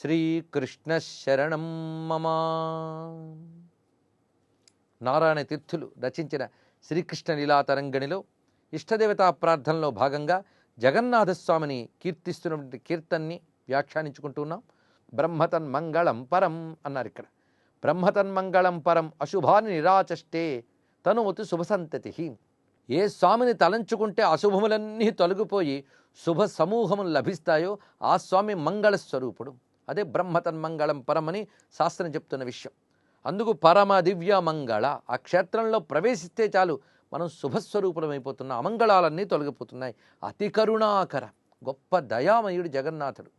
శ్రీకృష్ణ శరణం మమ. నారాయణ తీర్థులు రచించిన శ్రీకృష్ణ లీలా తరంగిణిలో ఇష్టదేవతా ప్రార్థనలో భాగంగా జగన్నాథస్వామిని కీర్తిస్తున్నటువంటి కీర్తన్ని వ్యాఖ్యానించుకుంటున్నాం బ్రహ్మతన్ మంగళం పరం అన్నారు ఇక్కడ. బ్రహ్మతన్ మంగళం పరం అశుభాన్ని నిరాచష్టే తనువతి శుభసంతతి. ఏ స్వామిని తలంచుకుంటే అశుభములన్నీ తొలగిపోయి శుభ సమూహములు లభిస్తాయో ఆ స్వామి మంగళ స్వరూపుడు అదే బ్రహ్మతన్మంగళం పరమని శాస్త్రం చెప్తున్న విషయం. అందుకు పరమ దివ్య మంగళ ఆ క్షేత్రంలో ప్రవేశిస్తే చాలు మనం శుభస్వరూపులమైపోతున్న అమంగళాలన్నీ తొలగిపోతున్నాయి. అతి కరుణాకర గొప్ప దయామయుడు జగన్నాథుడు.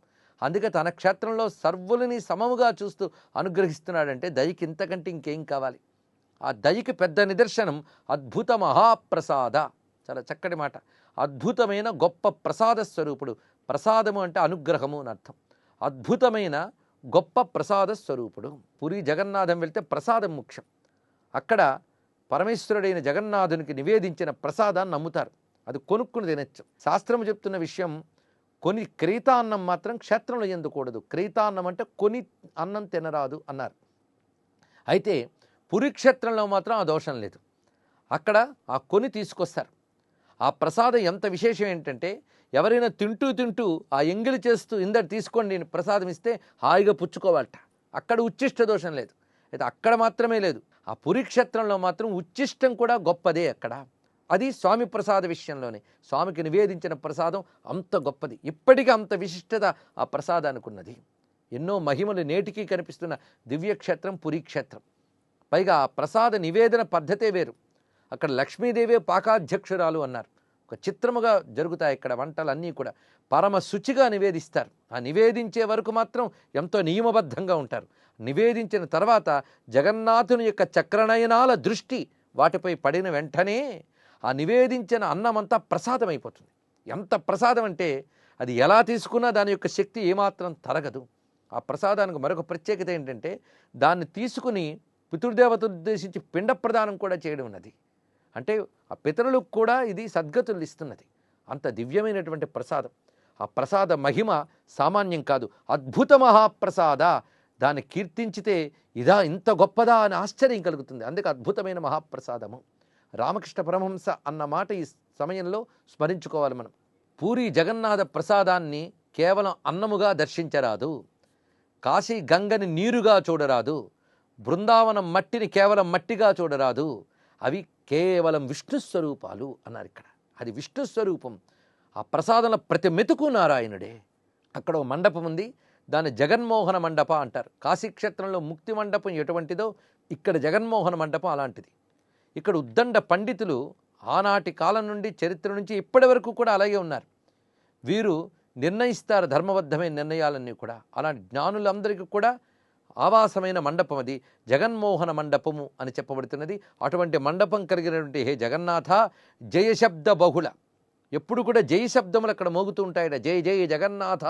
అందుకే తన క్షేత్రంలో సర్వులని సమముగా చూస్తూ అనుగ్రహిస్తున్నాడంటే దయకి ఇంతకంటే ఇంకేం కావాలి? ఆ దయకి పెద్ద నిదర్శనం అద్భుత మహాప్రసాద. చాలా చక్కటి మాట. అద్భుతమైన గొప్ప ప్రసాద స్వరూపుడు. ప్రసాదము అంటే అనుగ్రహము అని అర్థం. అద్భుతమైన గొప్ప ప్రసాద స్వరూపుడు. పురి జగన్నాథం వెళ్తే ప్రసాదం ముఖ్యం. అక్కడ పరమేశ్వరుడైన జగన్నాథునికి నివేదించిన ప్రసాదాన్ని నమ్ముతారు. అది కొనుక్కుని తినచ్చు. శాస్త్రము చెప్తున్న విషయం కొని క్రీతాన్నం మాత్రం క్షేత్రంలో ఎందుకూడదు? క్రీతాన్నం అంటే కొని అన్నం తినరాదు అన్నారు. అయితే పురి క్షేత్రంలో మాత్రం ఆ దోషం లేదు. అక్కడ ఆ కొని తీసుకొస్తారు. ఆ ప్రసాదం ఎంత విశేషం ఏంటంటే ఎవరైనా తింటూ తింటూ ఆ ఎంగిలి చేస్తూ ఇందరు తీసుకోండి నేను ప్రసాదం ఇస్తే హాయిగా పుచ్చుకోవాలట. అక్కడ ఉచ్చిష్ట దోషం లేదు. అయితే అక్కడ మాత్రమే లేదు. ఆ పురి క్షేత్రంలో మాత్రం ఉచ్చిష్టం కూడా గొప్పదే అక్కడ. అది స్వామి ప్రసాద విషయంలోనే. స్వామికి నివేదించిన ప్రసాదం అంత గొప్పది. ఇప్పటికీ అంత విశిష్టత ఆ ప్రసాదానికి ఉన్నది ఎన్నో మహిమలు నేటికీ కనిపిస్తున్న దివ్యక్షేత్రం పురి క్షేత్రం పైగా ఆ ప్రసాద నివేదన పద్ధతే వేరు. అక్కడ లక్ష్మీదేవే పాకాధ్యక్షురాలు అన్నారు. ఒక చిత్రముగా జరుగుతాయి ఇక్కడ వంటలన్నీ కూడా. పరమ శుచిగా నివేదిస్తారు. ఆ నివేదించే వరకు మాత్రం ఎంతో నియమబద్ధంగా ఉంటారు. నివేదించిన తర్వాత జగన్నాథుని యొక్క చక్రనయనాల దృష్టి వాటిపై పడిన వెంటనే ఆ నివేదించిన అన్నమంతా ప్రసాదం అయిపోతుంది ఎంత ప్రసాదం అంటే అది ఎలా తీసుకున్నా దాని యొక్క శక్తి ఏమాత్రం తరగదు. ఆ ప్రసాదానికి మరొక ప్రత్యేకత ఏంటంటే దాన్ని తీసుకుని పితృదేవత ఉద్దేశించి పిండ ప్రదానం కూడా చేయడం ఉన్నది. అంటే ఆ పితరులకు కూడా ఇది సద్గతులు ఇస్తున్నది. అంత దివ్యమైనటువంటి ప్రసాదం. ఆ ప్రసాద మహిమ సామాన్యం కాదు. అద్భుత మహాప్రసాద. దాన్ని కీర్తించితే ఇదా ఇంత గొప్పదా అని ఆశ్చర్యం కలుగుతుంది. అందుకే అద్భుతమైన మహాప్రసాదము. రామకృష్ణ పరమహంస అన్న మాట ఈ సమయంలో స్మరించుకోవాలి మనం. పూరి జగన్నాథ ప్రసాదాన్ని కేవలం అన్నముగా దర్శించరాదు. కాశీ గంగని నీరుగా చూడరాదు. బృందావనం మట్టిని కేవలం మట్టిగా చూడరాదు. అవి కేవలం విష్ణు స్వరూపాలు అన్నారు ఇక్కడ. అది విష్ణు స్వరూపం. ఆ ప్రసాదంలో ప్రతి మెతుకు నారాయణుడే. అక్కడ ఒక మండపం ఉంది. దాన్ని జగన్మోహన మండప అంటారు. కాశీక్షేత్రంలో ముక్తి మండపం ఎటువంటిదో ఇక్కడ జగన్మోహన మండపం అలాంటిది. ఇక్కడ ఉద్దండ పండితులు ఆనాటి కాలం నుండి చరిత్ర నుంచి ఇప్పటి వరకు కూడా అలాగే ఉన్నారు. వీరు నిర్ణయిస్తారు ధర్మబద్ధమైన నిర్ణయాలన్నీ కూడా. అలాంటి జ్ఞానులందరికీ కూడా ఆవాసమైన మండపం అది. జగన్మోహన మండపము అని చెప్పబడుతున్నది. అటువంటి మండపం కలిగినటువంటి హే జగన్నాథ జయశబ్ద బహుళ. ఎప్పుడు కూడా జయ శబ్దములు అక్కడ మోగుతూ ఉంటాయట. జయ జయ జగన్నాథ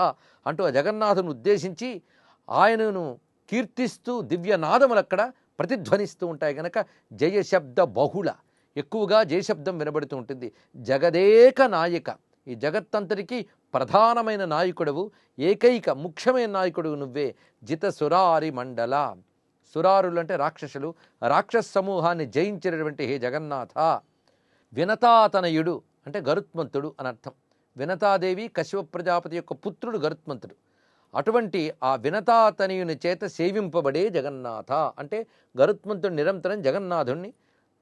అంటూ ఆ జగన్నాథుని ఉద్దేశించి ఆయనను కీర్తిస్తూ దివ్యనాదములు అక్కడ ప్రతిధ్వనిస్తూ ఉంటాయి కనుక జయశబ్ద బహుళ. ఎక్కువగా జయశబ్దం వినబడుతూ ఉంటుంది. జగదేక నాయక. ఈ జగత్తంతటికి ప్రధానమైన నాయకుడవు ఏకైక ముఖ్యమైన నాయకుడు నువ్వే జిత సురారి మండల. సురారులు అంటే రాక్షసులు రాక్షస సమూహాన్ని జయించినటువంటి హే జగన్నాథ. వినతాతనయుడు అంటే గరుత్మంతుడు అని అర్థం. వినతాదేవి కశ్యప ప్రజాపతి యొక్క పుత్రుడు గరుత్మంతుడు. అటువంటి ఆ వినతాతనయుని చేత సేవింపబడే జగన్నాథ. అంటే గరుత్మంతుడు నిరంతరం జగన్నాథుణ్ణి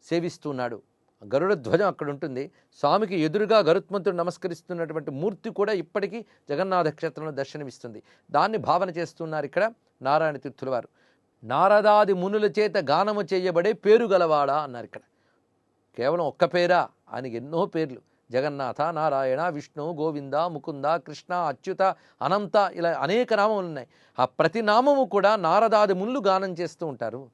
సేవిస్తున్నాడు. గరుడ ధ్వజం అక్కడ ఉంటుంది స్వామికి ఎదురుగా గరుత్మంతుడు నమస్కరిస్తున్నటువంటి మూర్తి కూడా ఇప్పటికీ జగన్నాథ క్షేత్రంలో దర్శనమిస్తుంది. దాన్ని భావన చేస్తున్నారు ఇక్కడ నారాయణ తీర్థుల వారు నారదాది మునుల చేత గానము చేయబడే పేరు గలవాడా అన్నారు ఇక్కడ. కేవలం ఒక్క పేరా? ఆయనకి ఎన్నో పేర్లు. జగన్నాథ నారాయణ విష్ణు గోవింద ముకుంద కృష్ణ అచ్యుత అనంత ఇలా అనేక నామములు ఉన్నాయి ఆ ప్రతి నామము కూడా నారదాది మునులు గానం చేస్తూ ఉంటారు.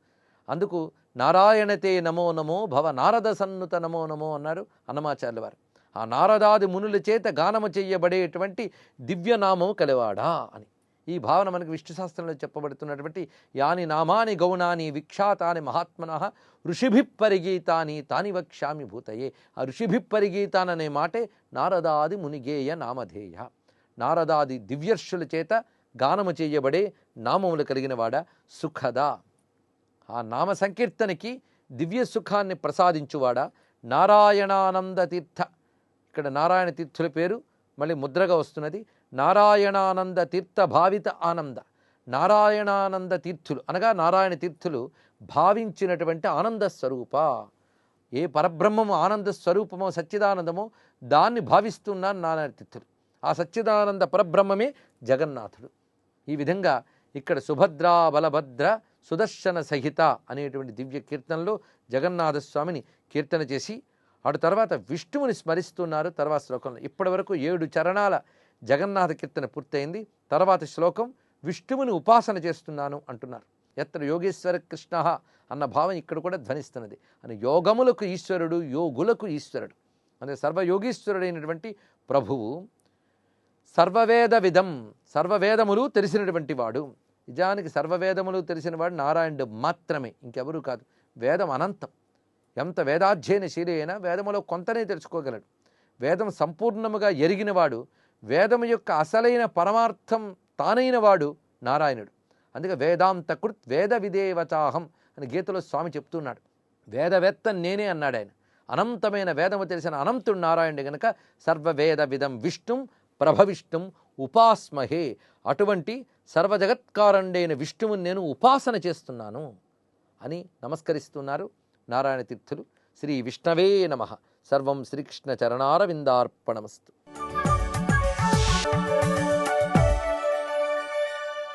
అందుకు నారాయణతే నమో నమో భవ నారద సన్నుత నమో నమో అన్నారు అన్నమాచార్యుల వారు. ఆ నారదాది మునుల చేత గానము చెయ్యబడేటువంటి దివ్యనామము కలవాడా అని. ఈ భావన మనకు విష్ణు శాస్త్రంలో చెప్పబడుతున్నటువంటి యాని నామాని గౌణాని విఖ్యాతాని మహాత్మన ఋషిభిప్పరిగీతాని తాని వక్ష్యామి భూతయే. ఆ ఋషిభిప్పరిగీతాన్ అనే మాటే నారదాది మునిగేయ నామధేయ. నారదాది దివ్యర్షుల చేత గానము చేయబడే నామములు కలిగిన వాడ సుఖద. ఆ నామ సంకీర్తనకి దివ్య సుఖాన్ని ప్రసాదించువాడ? నారాయణానంద తీర్థ ఇక్కడ నారాయణ తీర్థుల పేరు మళ్ళీ ముద్రగా వస్తున్నది. నారాయణానంద తీర్థ భావిత ఆనంద. నారాయణానంద తీర్థులు అనగా నారాయణ తీర్థులు భావించినటువంటి ఆనంద స్వరూప. ఏ పరబ్రహ్మము ఆనంద స్వరూపమో సచ్చిదానందమో దాన్ని భావిస్తున్నాను నారాయణ తీర్థులు. ఆ సచ్చిదానంద పరబ్రహ్మమే జగన్నాథుడు. ఈ విధంగా ఇక్కడ సుభద్ర బలభద్ర సుదర్శన సహిత అనేటువంటి దివ్య కీర్తనలో జగన్నాథస్వామిని కీర్తన చేసి అటు తర్వాత విష్ణువుని స్మరిస్తున్నారు. తర్వాత శ్లోకంలో ఇప్పటి వరకు ఏడు చరణాల జగన్నాథ కీర్తన పూర్తయింది. తర్వాత శ్లోకం విష్ణువుని ఉపాసన చేస్తున్నాను అంటున్నారు. ఎత్ర యోగేశ్వర కృష్ణ అన్న భావం ఇక్కడ కూడా ధ్వనిస్తున్నది. అని యోగములకు ఈశ్వరుడు యోగులకు ఈశ్వరుడు. అంటే సర్వయోగీశ్వరుడైనటువంటి ప్రభువు సర్వవేద విధం సర్వవేదములు తెలిసినటువంటి వాడు. నిజానికి సర్వవేదములు తెలిసినవాడు నారాయణుడు మాత్రమే ఇంకెవరూ కాదు. వేదం అనంతం. ఎంత వేదాధ్యయనశీలి అయినా వేదములో కొంతనే తెలుసుకోగలడు. వేదం సంపూర్ణముగా ఎరిగినవాడు వేదము యొక్క అసలైన పరమార్థం తానైన వాడు నారాయణుడు. అందుకే వేదాంత వేద విదేవచాహం అని గీతలో స్వామి చెప్తున్నాడు. వేదవేత్త నేనే అన్నాడు ఆయన. అనంతమైన వేదము తెలిసిన అనంతుడు నారాయణుడు గనక సర్వవేద విధం విష్ణుం ప్రభవిష్ణుం ఉపాస్మహే. అటువంటి సర్వజగత్కారండైన విష్ణువుని నేను ఉపాసన చేస్తున్నాను అని నమస్కరిస్తున్నారు నారాయణ తీర్థులు. శ్రీ విష్ణవే నమ. సర్వం శ్రీకృష్ణ చరణారవిందార్పణమస్తు.